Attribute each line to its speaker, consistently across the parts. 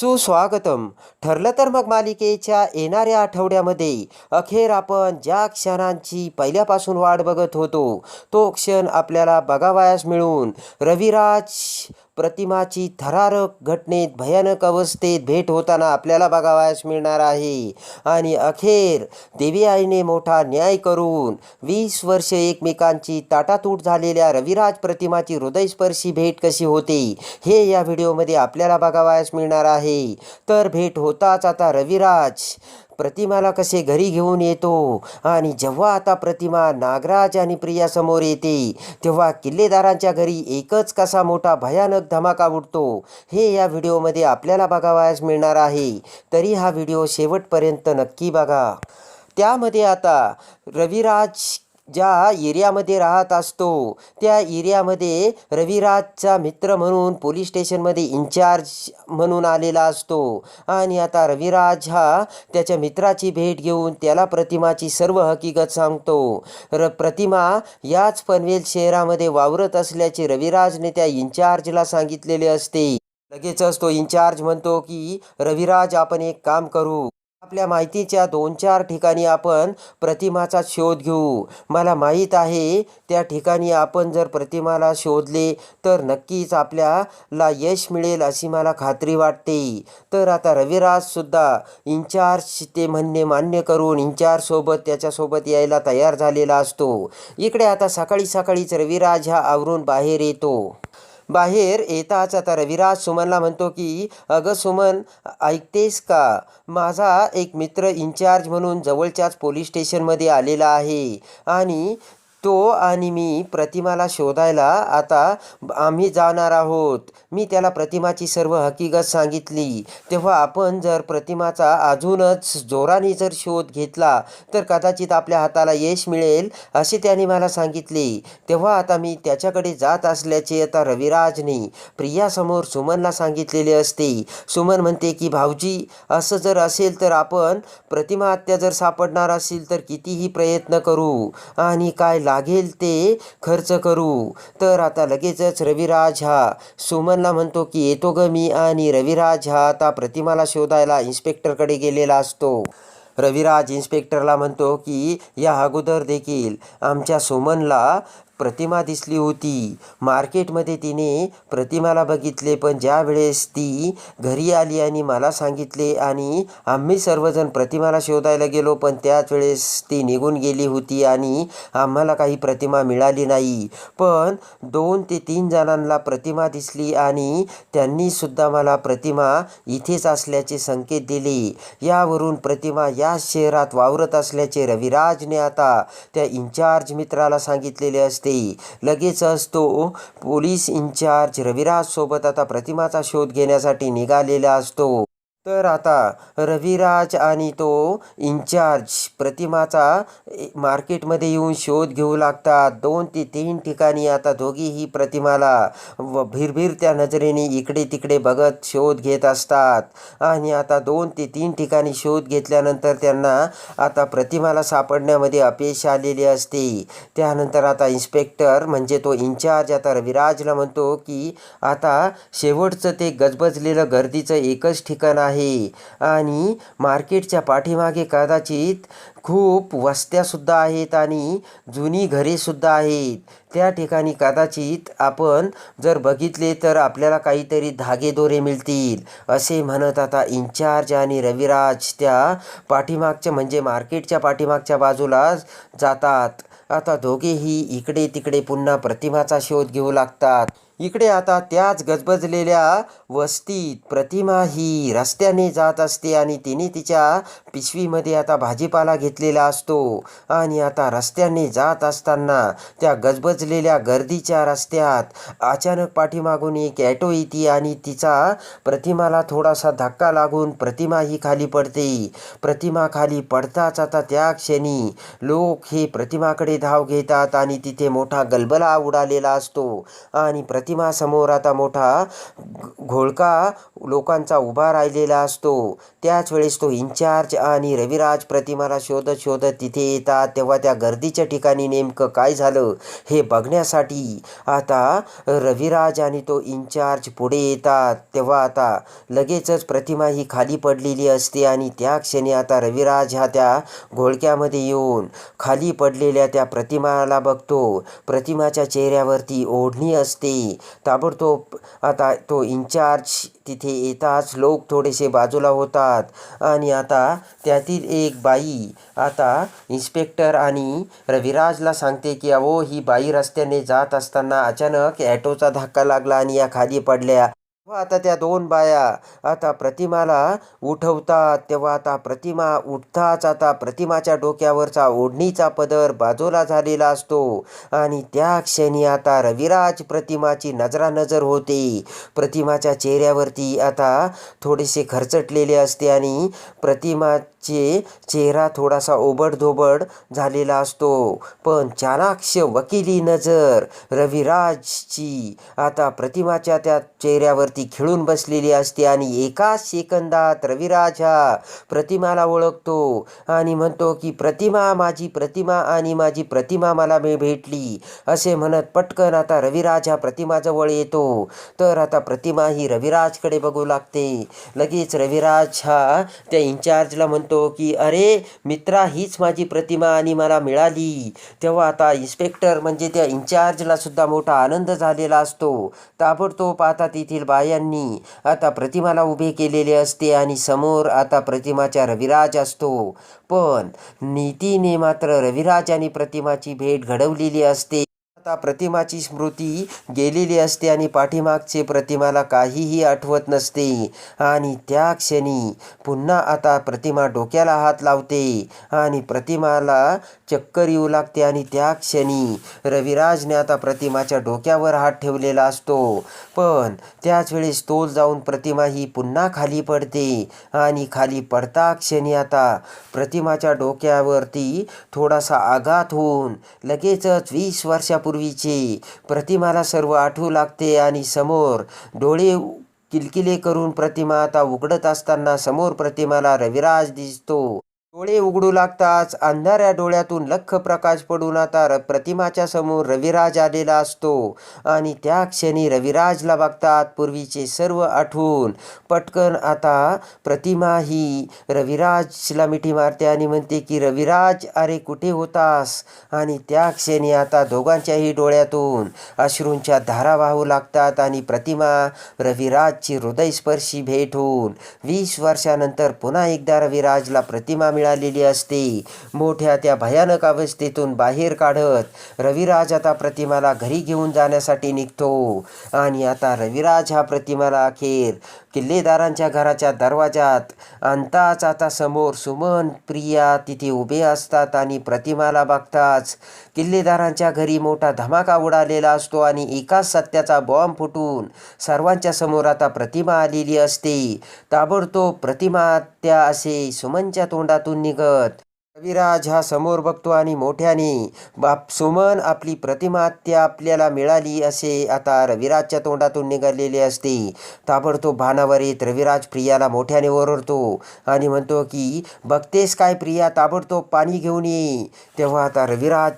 Speaker 1: सुस्वागतम. ठरलं तर मग मालिकेच्या येणाऱ्या आठवड्यामध्ये अखेर आपण ज्या क्षणांची पहिल्यापासून वाट बघत होतो तो क्षण आपल्याला बघावयास मिळून रविराज प्रतिमाची थरारक घटनेत भयानक अवस्थेत भेट होताना आपल्याला बघावयास मिळणार आहे. आणि अखेर देवी आईने मोठा न्याय करून वीस वर्ष एकमेकांची ताटातूट झालेल्या रविराज प्रतिमाची हृदयस्पर्शी भेट कशी होते हे या व्हिडिओमध्ये आपल्याला बघावयास मिळणार आहे. तर भेट होताच आता रविराज प्रतिमाला कसे घरी घेऊन येतो? आणि जेव्हा आता प्रतिमा नागराज आणि प्रिया समोर येते तेव्हा किल्लेदारांच्या घरी एकच कसा मोठा भयानक धमाका उडतो? हे या व्हिडिओमध्ये आपल्याला बघावयास मिळणार आहे. तरी हा व्हिडिओ शेवटपर्यंत नक्की बघा. त्यामध्ये आता रविराज ज्या एरियामध्ये राहत असतो त्या एरियामध्ये रविराजचा मित्र म्हणून पोलीस स्टेशनमध्ये इन्चार्ज म्हणून आलेला असतो. आणि आता रविराज हा त्याच्या मित्राची भेट घेऊन त्याला प्रतिमाची सर्व हकीकत सांगतो. र प्रतिमा याच पनवेल शहरामध्ये वावरत असल्याचे रविराजने त्या इन्चार्जला सांगितलेले असते. लगेचच तो इन्चार्ज म्हणतो की रविराज आपण एक काम करू. आपल्या माहितीच्या दोन चार ठिकाणी आपण प्रतिमाचा शोध घेऊ. मला माहीत आहे त्या ठिकाणी आपण जर प्रतिमाला शोधले तर नक्कीच आपल्याला यश मिळेल अशी मला खात्री वाटते. तर आता रविराजसुद्धा इन्चार्ज ते म्हणणे मान्य करून इन्चार्जसोबत त्याच्यासोबत यायला तयार झालेला असतो. इकडे आता सकाळी सकाळीच रविराज हा आवरून बाहेर येतो. बाहेर येताच आता रविराज सुमनला म्हणतो की अगं सुमन ऐकतेस का? माझा एक मित्र इन्चार्ज म्हणून जवळच्याच पोलीस स्टेशनमध्ये आलेला आहे आणि तो आणि मी प्रतिमाला शोधायला आता आम्ही जाणार आहोत. मी त्याला प्रतिमाची सर्व हकीकत सांगितली. तेव्हा आपण जर प्रतिमाचा अजूनच जोराने जर शोध घेतला तर कदाचित आपल्या हाताला यश मिळेल असे त्याने मला सांगितले. तेव्हा आता मी त्याच्याकडे जात असल्याचे आता रविराजने प्रियासमोर सुमनला सांगितलेले असते. सुमन म्हणते की भाऊजी असं जर असेल तर आपण प्रतिमा हत्या जर सापडणार असेल तर कितीही प्रयत्न करू. आणि काय लागेल ते खर्च करू. तर आता लगेचच रविराज हा सुमनला म्हणतो की येतो ग मी आणि रविराज हा आता प्रतिमाला शोधायला इन्स्पेक्टरकडे गेलेला असतो. रविराज इन्स्पेक्टरला म्हणतो की या अगोदर देखील आमच्या सुमनला प्रतिमा दिसली होती. मार्केटमध्ये तिने प्रतिमाला बघितले पण ज्या वेळेस ती घरी आली आणि मला सांगितले आणि आम्ही सर्वजण प्रतिमाला शोधायला गेलो पण त्याच वेळेस ती निघून गेली होती आणि आम्हाला काही प्रतिमा मिळाली नाही. पण दोन ते तीन जणांना प्रतिमा दिसली आणि त्यांनीसुद्धा मला प्रतिमा इथेच असल्याचे संकेत दिले. यावरून प्रतिमा या शहरात वावरत असल्याचे रविराजने आता त्या इन्चार्ज मित्राला सांगितलेले असते. लगेचच तो पोलीस इन्चार्ज रविराज सोबत आता प्रतिमाचा शोध घेण्यासाठी निघालेला असतो. तर आता रविराज आणि तो इन्चार्ज प्रतिमाचा मार्केटमध्ये येऊन शोध घेऊ लागतात. दोन ते तीन ठिकाणी आता दोघीही प्रतिमाला व भिरभिरत्या नजरेने इकडे तिकडे बघत शोध घेत असतात. आणि आता दोन ते तीन ठिकाणी शोध घेतल्यानंतर त्यांना आता प्रतिमाला सापडण्यामध्ये अपयश आलेले असते. त्यानंतर आता इन्स्पेक्टर म्हणजे तो इन्चार्ज आता रविराजला म्हणतो की आता शेवटचं ते गजबजलेलं गर्दीचं एकच ठिकाण आहे. आहे. आणि मार्केटच्या पाठीमागे कदाचित खूप वस्त्यासुद्धा आहेत आणि जुनी घरेसुद्धा आहेत. त्या ठिकाणी कदाचित आपण जर बघितले तर आपल्याला काहीतरी धागेदोरे मिळतील असे म्हणत आता इन्चार्ज आणि रविराज त्या पाठीमागच्या म्हणजे मार्केटच्या पाठीमागच्या बाजूला जातात. आता दोघेही इकडे तिकडे पुन्हा प्रतिमाचा शोध घेऊ लागतात. इकडे आता त्याच गजबजलेल्या वस्तीत प्रतिमा ही रस्त्याने जात असते आणि तिने तिच्या पिशवीमध्ये आता भाजीपाला घेतलेला असतो. आणि आता रस्त्याने जात असताना त्या गजबजलेल्या गर्दीच्या रस्त्यात अचानक पाठीमागून एक ॲटो येते आणि तिचा प्रतिमाला थोडासा धक्का लागून प्रतिमा ही खाली पडते. प्रतिमा खाली पडताच आता त्या क्षणी लोक हे प्रतिमाकडे धाव घेतात आणि तिथे मोठा गलबला उडालेला असतो. आणि प्रति प्रतिमासमोर आता मोठा घोळका लोकांचा उभा राहिलेला असतो. त्याच वेळेस तो इन्चार्ज आणि रविराज प्रतिमाला शोधत शोधत तिथे येतात. तेव्हा त्या गर्दीच्या ठिकाणी नेमकं काय झालं हे बघण्यासाठी आता रविराज आणि तो इन्चार्ज पुढे येतात. तेव्हा आता लगेचच प्रतिमा ही खाली पडलेली असते आणि त्या क्षणी आता रविराज हा त्या घोळक्यामध्ये येऊन खाली पडलेल्या त्या प्रतिमाला बघतो. प्रतिमाच्या चेहऱ्यावरती ओढणी असते. ताबडतोब आता तो इन्चार्ज तिथे येताच लोक थोडेसे बाजूला होतात. आणि आता त्यातील एक बाई आता इन्स्पेक्टर आणि रविराजला सांगते की अहो ही बाई रस्त्याने जात असताना अचानक ॲटोचा धक्का लागला आणि या खाली पडल्या. आता त्या दोन बाया आता प्रतिमाला उठवतात. तेव्हा आता प्रतिमा उठताच आता प्रतिमाच्या डोक्यावरचा ओढणीचा पदर बाजूला झालेला असतो. आणि त्या क्षणी आता रविराज प्रतिमाची नजरानजर होते. प्रतिमाच्या चेहऱ्यावरती आता थोडेसे खरचटलेले असते आणि प्रतिमाचे चेहरा थोडासा ओबडधोबड झालेला असतो. पण चाणाक्ष वकिली नजर रविराजची आता प्रतिमाच्या त्या चेहऱ्यावरती ती खिळून बसलेली असते आणि एकाच सेकंदात रविराज हा प्रतिमाला ओळखतो आणि म्हणतो की प्रतिमा माझी प्रतिमा आणि माझी प्रतिमा मला मी भेटली. असे म्हणत पटकन आता रविराज हा प्रतिमाजवळ येतो. तर आता प्रतिमा ही रविराजकडे बघू लागते. लगेच रविराज हा त्या इन्चार्जला म्हणतो की अरे मित्रा हीच माझी प्रतिमा आणि मला मिळाली. तेव्हा आता इन्स्पेक्टर म्हणजे त्या इन्चार्जला सुद्धा मोठा आनंद झालेला असतो. ताबडतोब आता तेथील यांनी आता प्रतिमाला उभे केलेले असते आणि समोर आता प्रतिमाच्या रविराज असतो. पण नीतीने मात्र रविराज आणि प्रतिमाची भेट घडवलेली असते. आता प्रतिमाची स्मृती गेलेली असते आणि पाठीमागचे प्रतिमाला काहीही आठवत नसते. आणि त्या क्षणी पुन्हा आता प्रतिमा डोक्याला हात लावते आणि प्रतिमाला चक्कर येऊ लागते आणि त्या क्षणी रविराजने आता प्रतिमाच्या डोक्यावर हात ठेवलेला असतो. पण त्याच वेळेस तोल जाऊन प्रतिमा ही पुन्हा खाली पडते आणि खाली पडता क्षणी आता प्रतिमाच्या डोक्यावरती थोडासा आघात होऊन लगेचच वीस वर्षापूर्वी वर्षापूर्वीचे प्रतिमाला सर्व आठवू लागते आणि समोर डोळे किलकिले करून प्रतिमा आता उघडत असताना समोर प्रतिमाला रविराज दिसतो. डोळे उघडू लागताच अंधाऱ्या डोळ्यातून लख प्रकाश पडून आता र प्रतिमाच्या समोर रविराज आलेला असतो. आणि त्या क्षणी रविराजला बघतात पूर्वीचे सर्व आठवून पटकन आता प्रतिमा ही रविराजला मिठी मारते आणि म्हणते की रविराज अरे कुठे होतास? आणि त्या क्षणी आता दोघांच्याही डोळ्यातून अश्रूंच्या धारा वाहू लागतात आणि प्रतिमा रविराजची हृदयस्पर्शी भेट होऊन वीस वर्षानंतर पुन्हा एकदा रविराजला प्रतिमा मिळालेली असते. मोठ्या त्या भयानक अवस्थेतून बाहेर काढत रविराज आता प्रतिमाला घरी घेऊन जाण्यासाठी निघतो. आणि आता रविराज हा प्रतिमाला अखेर किल्लेदारांच्या घराच्या दरवाजात आणताच आता समोर सुमन प्रिया तिथे उभे असतात आणि प्रतिमाला बघताच किल्लेदारांच्या घरी मोठा धमाका उडालेला असतो आणि एकाच सत्याचा बॉम्ब फुटून सर्वांच्या समोर आता प्रतिमा आलेली असते. ताबडतोब प्रतिमा त्या असे सुमनच्या तोंडातून निघत. रविराज हा समोर बघतो आणि मोठ्याने बाप सुमन आपली प्रतिमा त्या आपल्याला मिळाली असे. आता रविराजच्या तोंडातून निघालेले असते. ताबडतोब भानावर येत रविराज प्रियाला मोठ्याने ओरडतो आणि म्हणतो की बघतेस काय प्रिया ताबडतोब पाणी घेऊन ये. तेव्हा आता रविराज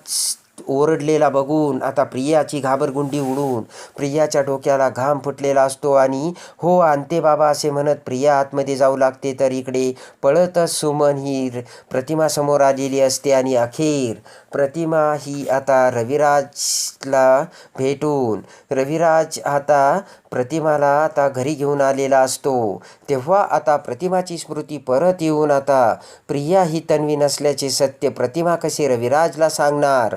Speaker 1: ओरडलेला बघून आता प्रियाची घाबरगुंडी उडून प्रियाच्या डोक्याला घाम फुटलेला असतो आणि हो आणते बाबा असे म्हणत प्रिया आतमध्ये जाऊ लागते. तर इकडे पळतच सुमन ही प्रतिमा समोर आलेली असते आणि अखेर प्रतिमा ही आता रविराजला भेटून रविराज आता प्रतिमाला आता घरी घेऊन आलेला असतो. तेव्हा आता प्रतिमाची स्मृती परत येऊन आता प्रिया ही तन्वी नसल्याचे सत्य प्रतिमा कसे रविराजला सांगणार?